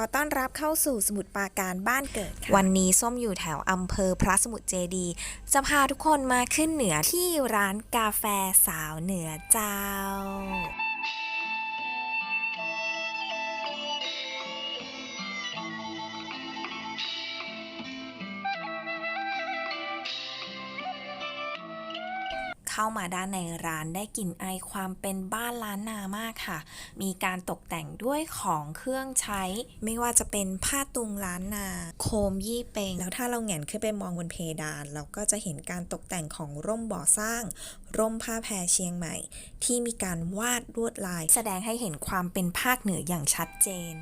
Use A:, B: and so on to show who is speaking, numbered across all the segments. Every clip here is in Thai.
A: อต้อนรับเข้าสู่สมุทรปราการบ้านเกิดค่ะ
B: วันนี้ส้มอยู่แถวอำเภอพระสมุทรเจดีย์จะพาทุกคนมาขึ้นเหนือที่ร้านกาแฟสาวเหนือเจ้า เข้ามาด้านในร้านได้กลิ่นไอความเป็นบ้านล้านนามากค่ะ มีการตกแต่งด้วยของเครื่องใช้
A: ไม่ว่าจะเป็นผ้าตุงล้านนา โคมยี่เปงแล้วถ้าเราแงนขึ้นไปมองบนเพดาน เราก็จะเห็นการตกแต่งของร่มบ่อสร้าง ร่มผ้าแพรเชียงใหม่ ที่มีการวาดลวดลาย
B: แสดงให้เห็นความเป็นภาคเหนืออย่างชัดเจน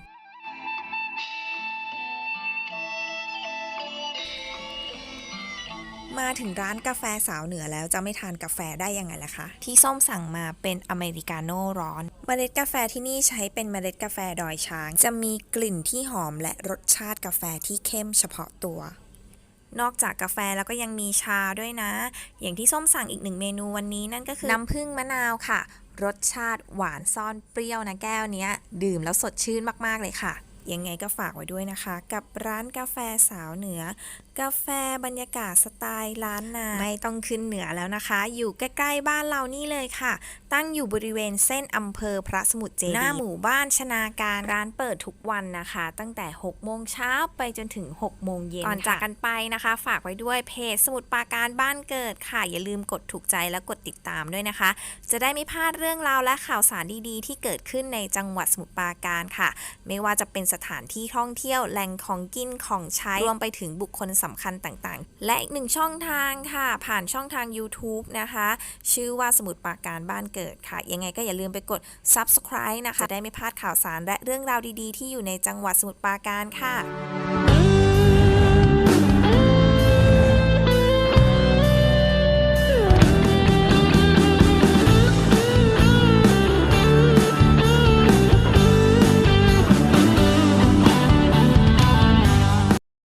A: มาถึงร้านกาแฟสาวเหนือแล้วจะไม่ทานกาแฟได้ยังไงล่ะคะ
B: ที่ส้มสั่งมาเป็นอเมริกาโน่ร้อน
A: เมล็ดกาแฟที่นี่ใช้เป็นเมล็ดกาแฟดอยช้าง จะมีกลิ่นที่หอมและรสชาติกาแฟที่เข้มเฉพาะตัว
B: นอกจากกาแฟแล้วก็ยังมีชาด้วยนะ อย่างที่ส้มสั่งอีกหนึ่งเมนูวันนี้นั่นก็คือ น้ำผึ้งมะนาวค่ะ รสชาติหวานซ่อนเปรี้ยวนะแก้วนี้ดื่มแล้วสดชื่นมากๆเลยค่ะ
A: ยังไงก็ฝากไว้ด้วยนะคะ กับร้านกาแฟสาวเหนือ กาแฟบรรยากาศสไตล์ล้านนา
B: ไม่ต้องขึ้นเหนือแล้วนะคะ อยู่ใกล้ๆบ้านเรานี่เลยค่ะ ตั้งอยู่บริเวณเส้นอำเภอพระสมุทรเจดีย์หน้าหมู่บ้านชนาการร้านเปิดทุกวันนะคะ ตั้งแต่ 6 โมงเช้าไปจนถึง 6 โมงเย็นก่อนจากกันไปนะคะ ฝากไว้ด้วยเพจสมุทรปราการบ้านเกิดค่ะ อย่าลืมกดถูกใจและกดติดตามด้วยนะคะ จะได้ไม่พลาดเรื่องราวและข่าวสารดีๆ ที่เกิดขึ้นในจังหวัดสมุทรปราการค่ะ ไม่ว่าจะเป็นสถานที่ท่องเที่ยวแหล่งของกินของใช้รวมไปถึงบุคคลสำคัญต่างๆ และอีกหนึ่งช่องทางค่ะ ผ่านช่องทาง YouTube นะคะ ชื่อว่าสมุดปราการบ้านเกิดค่ะ ยังไงก็อย่าลืมไปกด Subscribe นะคะจะได้ไม่พลาดข่าวสารและเรื่องราวดีๆ ที่อยู่ในจังหวัดสมุทรปราการค่ะ